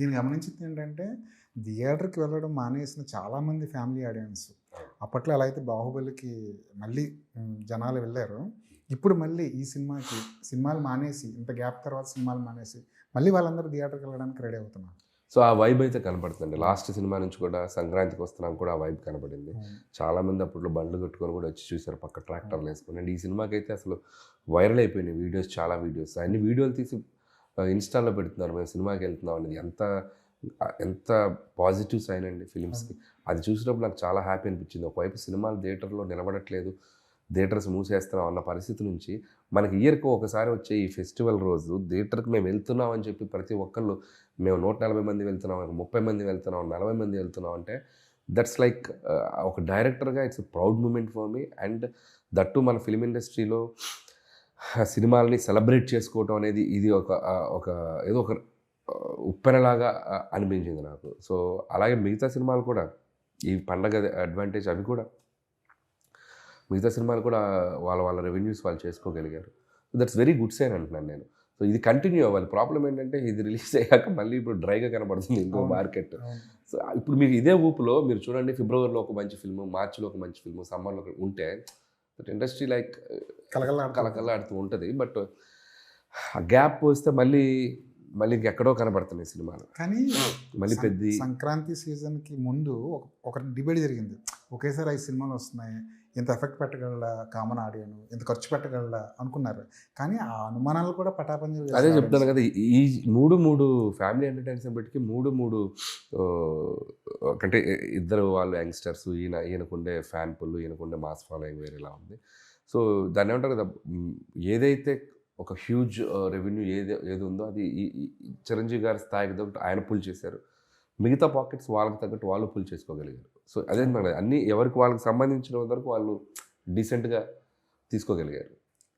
నేను గమనించింది ఏంటంటే థియేటర్కి వెళ్ళడం మానేసిన చాలామంది ఫ్యామిలీ ఆడియన్స్ అప్పట్లో ఎలా అయితే బాహుబలికి మళ్ళీ జనాలు వెళ్ళారు ఇప్పుడు మళ్ళీ ఈ సినిమాకి సినిమాలు మానేసి ఇంత గ్యాప్ తర్వాత సినిమాలు మానేసి మళ్ళీ వాళ్ళందరూ థియేటర్కి వెళ్ళడానికి రెడీ అవుతున్నారు. సో ఆ వైబ్ అయితే కనపడుతుంది లాస్ట్ సినిమా నుంచి కూడా సంక్రాంతికి వస్తున్నాం కూడా ఆ వైబ్ కనపడింది చాలా మంది అప్పట్లో బండ్లు కట్టుకొని కూడా వచ్చి చూశారు పక్క ట్రాక్టర్లు వేసుకొని. అండ్ ఈ సినిమాకి అయితే అసలు వైరల్ అయిపోయినాయి వీడియోస్ చాలా వీడియోస్. అన్ని వీడియోలు తీసి ఇన్స్టాలో పెడుతున్నారు. మేము సినిమాకి వెళ్తున్నాం అనేది ఎంత ఎంత పాజిటివ్ సైన్ అండి ఫిలిమ్స్కి. అది చూసినప్పుడు నాకు చాలా హ్యాపీ అనిపించింది. ఒకవైపు సినిమాలు థియేటర్లో నిలబడట్లేదు థియేటర్స్ మూసేస్తున్నాం అన్న పరిస్థితి నుంచి మనకి ఇయర్కి ఒకసారి వచ్చే ఈ ఫెస్టివల్ రోజు థియేటర్కి మేము వెళ్తున్నాం అని చెప్పి ప్రతి ఒక్కళ్ళు మేము నూట నలభై మంది వెళ్తున్నాం ముప్పై మంది వెళ్తున్నాం నలభై మంది వెళ్తున్నాం అంటే దట్స్ లైక్ ఒక డైరెక్టర్గా it's proud moment for me and that మన ఫిలిం ఇండస్ట్రీలో సినిమాలని సెలబ్రేట్ చేసుకోవటం అనేది ఇది ఒక ఒక ఏదో ఒక ఉప్పెనలాగా అనిపించింది నాకు. సో అలాగే మిగతా సినిమాలు కూడా ఈ పండగ అడ్వాంటేజ్ అవి కూడా మిగతా సినిమాలు కూడా వాళ్ళ వాళ్ళ రెవెన్యూస్ వాళ్ళు చేసుకోగలిగారు. దట్స్ వెరీ గుడ్ సైన్ అంటున్నాను నేను. సో ఇది కంటిన్యూ అవ్వాలి. ప్రాబ్లం ఏంటంటే ఇది రిలీజ్ అయ్యాక మళ్ళీ ఇప్పుడు డ్రైగా కనబడుతుంది ఇంకో. మార్కెట్. సో ఇప్పుడు మీరు ఇదే ఊపులో మీరు చూడండి ఫిబ్రవరిలో ఒక మంచి ఫిల్మ్ మార్చిలో ఒక మంచి ఫిల్మ్ సమ్మర్లో ఉంటే దట్ ఇండస్ట్రీ లైక్ కలకల్లాడుతుంది. కలకల్లాడుతూ ఉంటుంది. బట్ ఆ గ్యాప్ వస్తే మళ్ళీ మళ్ళీ ఇంకెక్కడో కనబడుతున్నాయి సినిమాలు. కానీ మళ్ళీ పెద్ద సంక్రాంతి సీజన్కి ముందు ఒక డిబేట్ జరిగింది. ఒకేసారి ఐదు సినిమాలు వస్తున్నాయి. ఇంత ఎఫెక్ట్ పెట్టగలడా కామన్ ఆడియన్? ఇంత ఖర్చు పెట్టగలడా అనుకున్నారు. కానీ ఆ అనుమానాలు కూడా పటాపంచలు అదే చెప్తాను కదా ఈ- మూడు మూడు ఫ్యామిలీ ఎంటర్టైన్మెంట్ బట్టికి మూడు మూడు అంటే ఇద్దరు వాళ్ళు యంగ్స్టర్స్ ఈయన ఈయనకుండే ఫ్యాన్ పుల్ ఈయనకుండే మాస్ ఫాలోయింగ్ వేరేలా ఉంది. సో దాన్ని ఏమంటారు కదా ఏదైతే ఒక హ్యూజ్ రెవెన్యూ ఏది ఏది ఉందో అది చిరంజీవి గారి స్థాయికి తగ్గట్టు ఆయన పుల్ చేశారు. మిగతా పాకెట్స్ వాళ్ళకి తగ్గట్టు వాళ్ళు పుల్ చేసుకోగలిగారు. సో అదే అన్ని ఎవరికి వాళ్ళకి సంబంధించిన వరకు వాళ్ళు డీసెంట్గా తీసుకోగలిగారు.